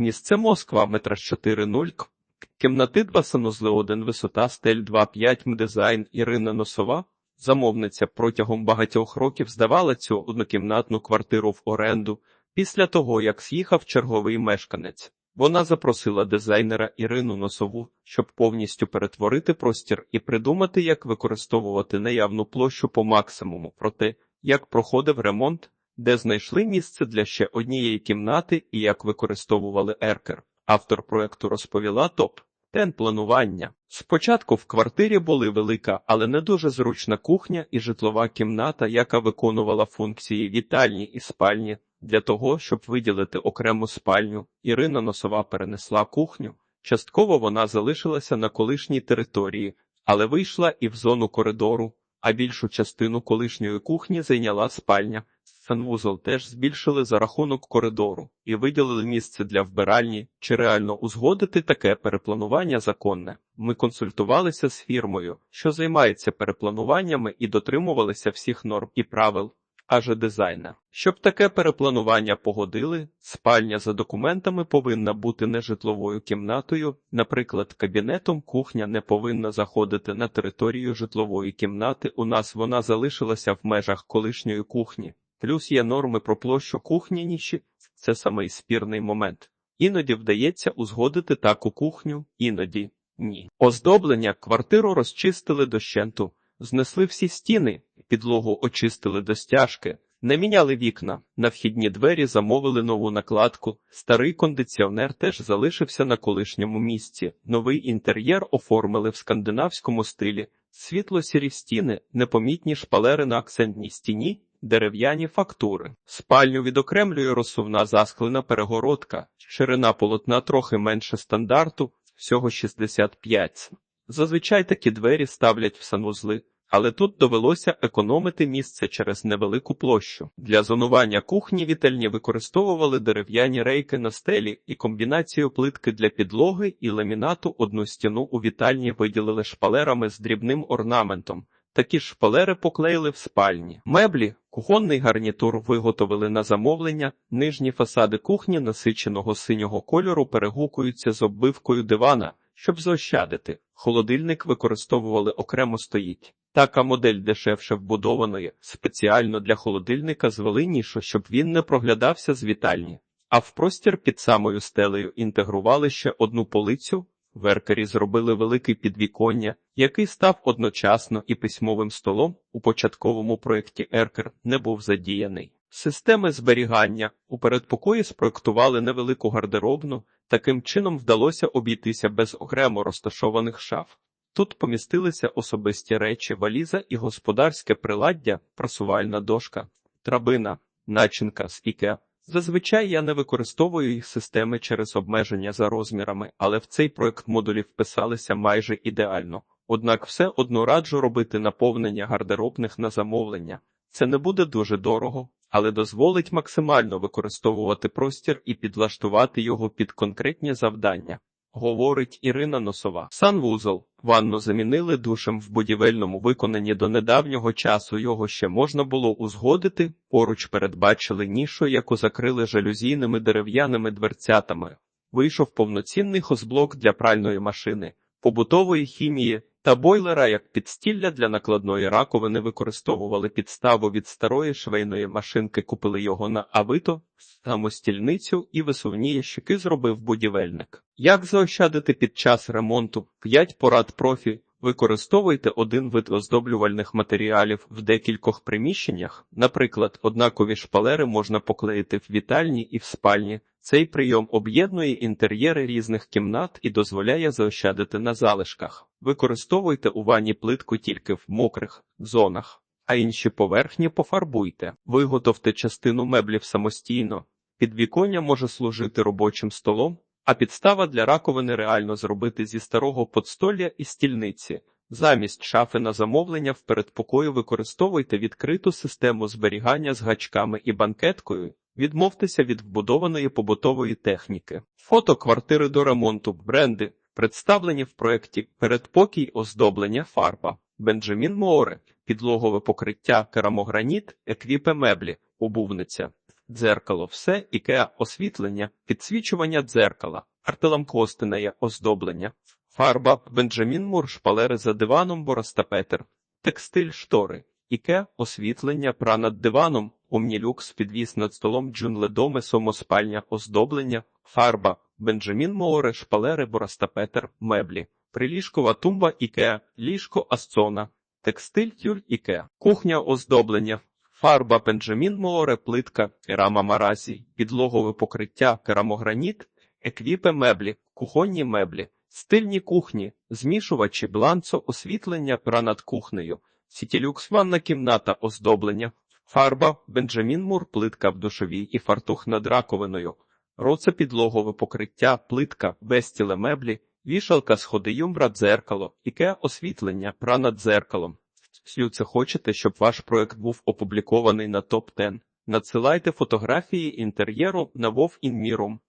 Місце Москва, метра 4.0, к- кімнати 2 санузли 1, висота стель 2.5, м дизайн Ірина Носова. Замовниця протягом багатьох років здавала цю однокімнатну квартиру в оренду після того, як з'їхав черговий мешканець. Вона запросила дизайнера Ірину Носову, щоб повністю перетворити простір і придумати, як використовувати наявну площу по максимуму. Проте, як проходив ремонт, де знайшли місце для ще однієї кімнати і як використовували еркер. Автор проекту розповіла топ. Тен планування. Спочатку в квартирі були велика, але не дуже зручна кухня і житлова кімната, яка виконувала функції вітальні і спальні. Для того, щоб виділити окрему спальню, Ірина Носова перенесла кухню. Частково вона залишилася на колишній території, але вийшла і в зону коридору, а більшу частину колишньої кухні зайняла спальня. Санвузол теж збільшили за рахунок коридору і виділили місце для вбиральні. Чи реально узгодити таке перепланування законне? Ми консультувалися з фірмою, що займається переплануваннями і дотримувалися всіх норм і правил. Аже дизайнер. Щоб таке перепланування погодили, спальня за документами повинна бути нежитловою кімнатою, наприклад, кабінетом кухня не повинна заходити на територію житлової кімнати. У нас вона залишилася в межах колишньої кухні. Плюс є норми про площу кухні ніші. Це самий спірний момент. Іноді вдається узгодити таку кухню, іноді ні. Оздоблення квартиру розчистили дощенту, знесли всі стіни, підлогу очистили до стяжки, не міняли вікна, на вхідні двері замовили нову накладку, старий кондиціонер теж залишився на колишньому місці, новий інтер'єр оформили в скандинавському стилі, світло-сірі стіни, непомітні шпалери на акцентній стіні, дерев'яні фактури. Спальню відокремлює розсувна засклена перегородка, ширина полотна трохи менше стандарту, всього 65 Зазвичай такі двері ставлять в санвузли, але тут довелося економити місце через невелику площу. Для зонування кухні вітальні використовували дерев'яні рейки на стелі і комбінацію плитки для підлоги і ламінату одну стіну у вітальні виділили шпалерами з дрібним орнаментом. Такі ж шпалери поклеїли в спальні. Меблі, кухонний гарнітур виготовили на замовлення. Нижні фасади кухні насиченого синього кольору перегукуються з оббивкою дивана, щоб заощадити. Холодильник використовували окремо стоїть. Така модель дешевше вбудованої, спеціально для холодильника звели нішу, щоб він не проглядався з вітальні. А в простір під самою стелею інтегрували ще одну полицю. В еркері зробили великий підвіконня, який став одночасно і письмовим столом. У початковому проєкті Еркер не був задіяний. Системи зберігання у передпокої спроектували невелику гардеробну. Таким чином вдалося обійтися без окремо розташованих шаф. Тут помістилися особисті речі, валіза і господарське приладдя, прасувальна дошка, драбина, начинка Ікеа. Зазвичай я не використовую їх системи через обмеження за розмірами, але в цей проект модулі вписалися майже ідеально. Однак все одно раджу робити наповнення гардеробних на замовлення. Це не буде дуже дорого, але дозволить максимально використовувати простір і підлаштувати його під конкретні завдання. Говорить Ірина Носова. Санвузол. Ванну замінили душем в будівельному виконанні до недавнього часу. Його ще можна було узгодити. Поруч передбачили нішу, яку закрили жалюзійними дерев'яними дверцятами. Вийшов повноцінний хозблок для пральної машини, побутової хімії та бойлера як підстілля для накладної раковини використовували підставу від старої швейної машинки, купили його на Авито, самостільницю і висувні ящики зробив будівельник. Як заощадити під час ремонту? 5 порад профі. Використовуйте один вид оздоблювальних матеріалів в декількох приміщеннях. Наприклад, однакові шпалери можна поклеїти в вітальні і в спальні. Цей прийом об'єднує інтер'єри різних кімнат і дозволяє заощадити на залишках. Використовуйте у ванні плитку тільки в мокрих зонах, а інші поверхні пофарбуйте. Виготовте частину меблів самостійно. Підвіконня може служити робочим столом, а підстава для раковини реально зробити зі старого подстолля і стільниці. Замість шафи на замовлення в передпокою використовуйте відкриту систему зберігання з гачками і банкеткою. Відмовтеся від вбудованої побутової техніки. Фото квартири до ремонту, бренди, представлені в проєкті Передпокій оздоблення фарба, Бенджамін Море, підлогове покриття, керамограніт, еквіпе меблі, обувниця. Дзеркало, все, ікеа, освітлення, підсвічування дзеркала, артеламкостине оздоблення, фарба, Бенджамін Мур, шпалери за диваном, Боростапетер, текстиль, штори, іке, освітлення, пра над диваном, Омнілюкс, підвіс над столом, джунледоми, сомоспальня, оздоблення, фарба, Бенджамін Море, шпалери, Боростапетер, меблі, приліжкова тумба, ікеа, ліжко, асцона, текстиль, тюль, ікеа, кухня, оздоблення, фарба, Бенджамін Море, плитка, керама маразі, підлогове покриття, керамограніт, еквіпе меблі, кухонні меблі, стильні кухні, змішувачі, бланцо, освітлення, пра над кухнею, сітілюкс, ванна кімната, оздоблення, фарба, Бенджамін Мур, плитка в душовій і фартух над раковиною, роце підлогове покриття, плитка, безтіле меблі, вішалка, сходи юмбра, дзеркало, іке освітлення, пра над дзеркалом. Слюце хочете, щоб ваш проект був опублікований на топ 10 Надсилайте фотографії інтер'єру на Вов Інмірум.